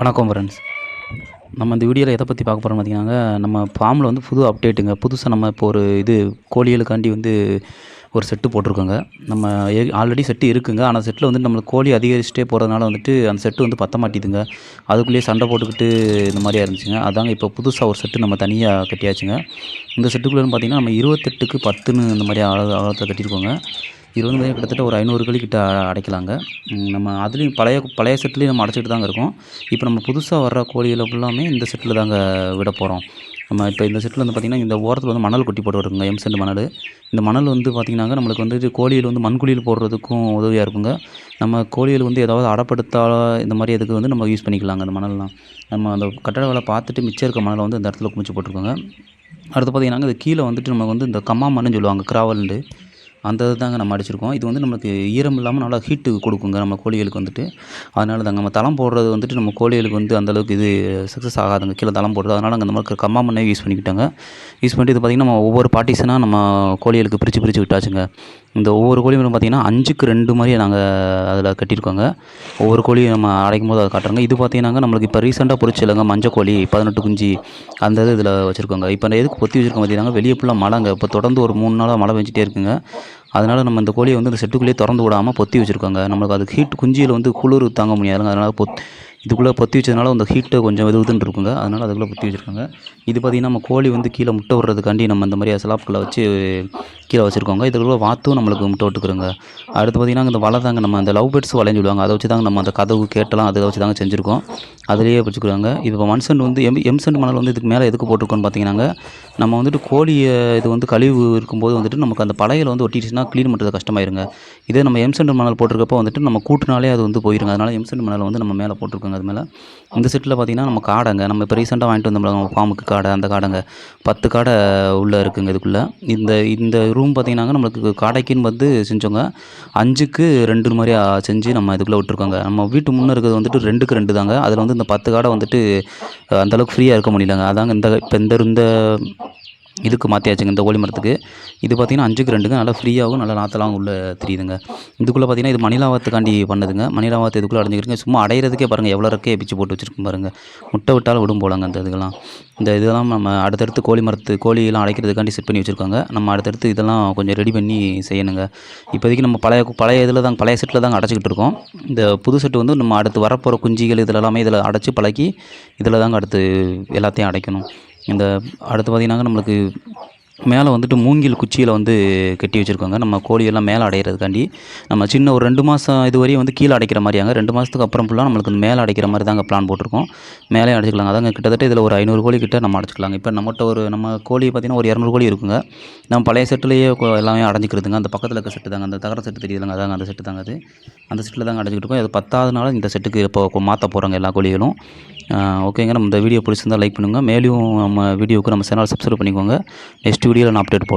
வணக்கம் ஃப்ரெண்ட்ஸ் நம்ம இந்த வீடியோவில் எதை பற்றி பார்க்க போகிறோம்னு பார்த்தீங்கன்னா நம்ம ஃபார்மில் வந்து புது அப்டேட்டுங்க புதுசாக நம்ம இப்போ ஒரு இது கோழிகளுக்காண்டி வந்து ஒரு செட்டு போட்டிருக்கோங்க. நம்ம ஆல்ரெடி செட்டு இருக்குங்க. ஆனால் செட்டில் வந்து நம்மளுக்கு கோழி அதிகரிச்சுட்டே போகிறதுனால வந்துட்டு அந்த செட்டு வந்து பத்த மாட்டேதுங்க. அதுக்குள்ளேயே சண்டை போட்டுக்கிட்டு இந்த மாதிரியா இருந்துச்சுங்க. அதாங்க இப்போ புதுசாக ஒரு செட்டு நம்ம தனியாக கட்டியாச்சுங்க. இந்த செட்டுக்குள்ளேன்னு பார்த்தீங்கன்னா நம்ம இருபத்தெட்டுக்கு பத்துன்னு இந்த மாதிரி ஆழ ஆழத்தை கட்டியிருக்கோங்க. இது வந்து கிட்டத்தட்ட ஒரு ஐநூறு கோழி கிட்ட அடைக்கலாங்க. நம்ம அதுலேயும் பழைய பழைய செட்லேயும் நம்ம அடைச்சிட்டு தாங்க இருக்கோம். இப்போ நம்ம புதுசாக வர்ற கோழிகளை ஃபுல்லாமே இந்த செட்டில் தாங்க விட போகிறோம் நம்ம இப்போ இந்த செட்டில் வந்து பார்த்திங்கன்னா இந்த ஓரத்தில் வந்து மணல் கொட்டி போட்டு வருங்க எம் சென்ட் மணல். இந்த மணல் வந்து பார்த்திங்கனாங்க நம்மளுக்கு வந்துட்டு கோழியில் வந்து மண்குழியில் போடுறதுக்கும் உதவியாக இருக்குங்க. நம்ம கோழியில் வந்து ஏதாவது அடப்படுத்தால இந்த மாதிரி இதுக்கு வந்து நம்ம யூஸ் பண்ணிக்கலாங்க அந்த மணல்லாம். நம்ம அந்த கட்டட வேலை பார்த்துட்டு மிச்சம் இருக்க மணலை வந்து இந்த இடத்துல குமிச்சு போட்டிருக்கோங்க. அடுத்து பார்த்திங்கனாங்க இது கீழே வந்துட்டு நம்ம வந்து இந்த கம்மா மண்ணுன்னு சொல்லுவாங்க கிராவல்ண்டு அந்த இது தாங்க நம்ம அடிச்சிருக்கோம். இது வந்து நம்மளுக்கு ஈரம் இல்லாமல் நல்லா ஹீட்டு கொடுக்குங்க நம்ம கோழிகளுக்கு வந்துட்டு. அதனால தாங்க நம்ம தளம் போடுறது வந்துட்டு நம்ம கோழிகளுக்கு வந்து அந்தளவுக்கு இது சக்ஸஸ் ஆகாதுங்க. கீழே தளம் போடுறது. அதனால் அங்கே அந்த மாதிரி கம்மா மண்ணே யூஸ் பண்ணிக்கிட்டாங்க. யூஸ் பண்ணிட்டு இது பார்த்திங்கன்னா நம்ம ஒவ்வொரு பார்ட்டிஷனாக நம்ம கோழிகளுக்கு பிரித்து பிரித்து விட்டாச்சுங்க. இந்த ஒவ்வொரு கோழியும் பார்த்திங்கன்னா அஞ்சுக்கு ரெண்டு மாதிரி நாங்கள் அதில் கட்டியிருக்கோங்க. ஒவ்வொரு கோழியும் நம்ம அடைக்கும் போது அதை காட்டுறோங்க. இது பார்த்திங்கன்னாங்க நம்மளுக்கு இப்போ ரீசெண்டாக பொறிச்சு இல்லைங்க மஞ்சள் கோழி பதினெட்டு குஞ்சு அந்த இது இதில் வச்சுருக்கோங்க. இப்போ நான் எதுக்கு பொத்தி வச்சுருக்கோம் பார்த்தீங்கன்னா வெளியே ஃபுல்லாக மழைங்க. இப்போ தொடர்ந்து ஒரு மூணு நாளாக மழை பெஞ்சிட்டே இருக்குங்க. அதனால் நம்ம இந்த கோழியை வந்து இந்த செட்டுக்குள்ளேயே திறந்து விடாமல் பொத்தி வச்சுருக்கோங்க. நம்மளுக்கு அதுக்கு ஹீட் குஞ்சியில் வந்து குளிர் தாங்க முடியாதுங்க. அதனால் பொத் இதுக்குள்ளே பற்றி வச்சதுனால அந்த ஹீட்டு கொஞ்சம் இது இதுன்னு இருக்குங்க. அதனால் அதுக்குள்ளே பற்றி வச்சுருக்காங்க. இது பார்த்திங்கன்னா நம்ம கோழி வந்து கீழே முட்டை விடுறதுக்காண்டி நம்ம இந்த மாதிரி ஸ்லாப்களை வச்சு கீழே வச்சுருக்கோங்க. இதுக்குள்ளே வாத்தும் நம்மளுக்கு முட்டை விட்டுக்குறோங்க. அடுத்து பார்த்திங்கன்னா இந்த வலை தாங்க நம்ம அந்த லவ் பேர்ட்ஸ் வலைன்னு சொல்லுவாங்க. அதை வச்சு தாங்க நம்ம அந்த கதவு கேட்டெல்லாம் அதை வச்சு தாங்க செஞ்சுருக்கோம். அதுலேயே வச்சுக்கிறாங்க. இது இப்போ மண்சன் வந்து எம் எம்சன் மணல் வந்து இதுக்கு மேலே எதுக்கு போட்டிருக்கோன்னு பார்த்தீங்கன்னாங்க நம்ம வந்துட்டு கோழியை இது வந்து கழிவு இருக்கும்போது வந்துட்டு நமக்கு அந்த பழையில வந்து ஒட்டிடுச்சுன்னா க்ளீன் பண்ணுறது கஷ்டமாயிருங்க. இதே நம்ம எம்சன் மணல் போட்டிருக்கப்போ வந்துட்டு நம்ம கூட்டினாலே அது வந்து போயிருங்க. அதனால் எம்சன் மணல் வந்து நம்ம மேலே போட்டிருக்கோங்க. அது மேலே. இந்த செட்டில் பார்த்தீங்கன்னா நம்ம காடைங்க நம்ம இப்போ ரீசெண்டாக வாங்கிட்டு வந்தோம்ல நம்ம ஃபார்முக்கு காடை அந்த காடைங்க. பத்து காடை உள்ளே இருக்குங்க இதுக்குள்ளே. இந்த இந்த ரூம் பார்த்தீங்கன்னாங்க நம்மளுக்கு காடைக்குன்னு வந்து செஞ்சோங்க அஞ்சுக்கு ரெண்டு மாதிரி செஞ்சு நம்ம இதுக்குள்ளே விட்டுருக்கோங்க. நம்ம வீட்டு முன்னே இருக்கிறது வந்துட்டு ரெண்டுக்கு ரெண்டு தாங்க. அதில் வந்து இந்த பத்து காடை வந்துட்டு அந்தளவுக்கு ஃப்ரீயாக இருக்க முடியலங்க. அதாங்க இந்த இப்போ இந்த இந்த இதுக்கு மாற்றியாச்சுங்க இந்த கோழி மரத்துக்கு. இது பார்த்திங்கன்னா அஞ்சுக்கு ரெண்டுங்க நல்லா ஃப்ரீயாகவும் நல்லா நாத்தலாகவும் உள்ளே தெரியுதுங்க. இதுக்குள்ளே பார்த்தீங்கன்னா இது மணிலாவத்துக்காண்டி பண்ணுதுங்க. மணிலாவத்து இதுக்குள்ளே அடைஞ்சிக்கிறீங்க சும்மா அடையிறதுக்கே பாருங்கள் எவ்வளோ இருக்கே பிச்சு போட்டு வச்சுருக்கும் பாருங்கள் முட்டை விட்டாலும் விடும் போலாங்க அந்த இதுக்கெல்லாம். இந்த இதெல்லாம் நம்ம அடுத்தடுத்து கோழி மரத்து கோழியெல்லாம் அடைக்கிறதுக்காண்டி செட் பண்ணி வச்சுருக்காங்க. நம்ம அடுத்தடுத்து இதெல்லாம் கொஞ்சம் ரெடி பண்ணி செய்யணுங்க. இப்போதைக்கு நம்ம பழைய பழைய இதில் தான் பழைய செட்டில் தாங்க அடைச்சிக்கிட்டு இருக்கோம். இந்த புது செட்டு வந்து நம்ம அடுத்து வரப்போகிற குஞ்சிகள் இதில் எல்லாமே இதில் அடைச்சி பழக்கி இதில் தாங்க அடுத்து எல்லாத்தையும் அடைக்கணும். இந்த அடுத்து பார்த்திங்கன்னாங்க நம்மளுக்கு மேலே வந்துட்டு மூங்கில் குச்சியில் வந்து கட்டி வச்சுருக்கோங்க. நம்ம கோழியெல்லாம் மேலே அடையிறதுக்காண்டி நம்ம சின்ன ஒரு ரெண்டு மாதம் இது வரையும் வந்து கீழே அடைக்கிற மாதிரியாங்க. ரெண்டு மாதத்துக்கு அப்புறம் ஃபுல்லாக நம்மளுக்கு மேலே அடைக்கிற மாதிரி தாங்க பிளான் போட்டிருக்கோம். மேலே அடைச்சிக்கலாங்க. அதாங்க கிட்டத்தட்ட இதில் ஒரு ஐநூறு கோழி கிட்ட நம்ம அடைச்சிக்கலாங்க. இப்போ நம்மகிட்ட ஒரு நம்ம கோழி பார்த்திங்கன்னா ஒரு இரநூறு கோழி இருக்குங்க. நம்ம பழைய செட்டுலேயே எல்லாமே அடைஞ்சிக்கிறதுங்க. அந்த பக்கத்தில் இருக்க செட்டு தாங்க. அந்த தகர செட்டு தெரியுதுங்க அதாங்க அந்த செட்டு தாங்க அது. அந்த செட்டில் தாங்க அடைஞ்சிக்கிட்டு இருக்கோம். அது பத்தாவது நாள் இந்த செட்டுக்கு இப்போ மாற்ற போகிறாங்க எல்லா கோழிகளும். ஓகேங்க. நம்ம இந்த வீடியோ பிடிச்சிருந்தா லைக் பண்ணுங்கள் மேலும் நம்ம வீடியோவுக்கு நம்ம சேனல் சப்ஸ்கிரைப் பண்ணிக்கோங்க. நெக்ஸ்ட் வீடியோவில் நான் அப்டேட் போடுறேன்.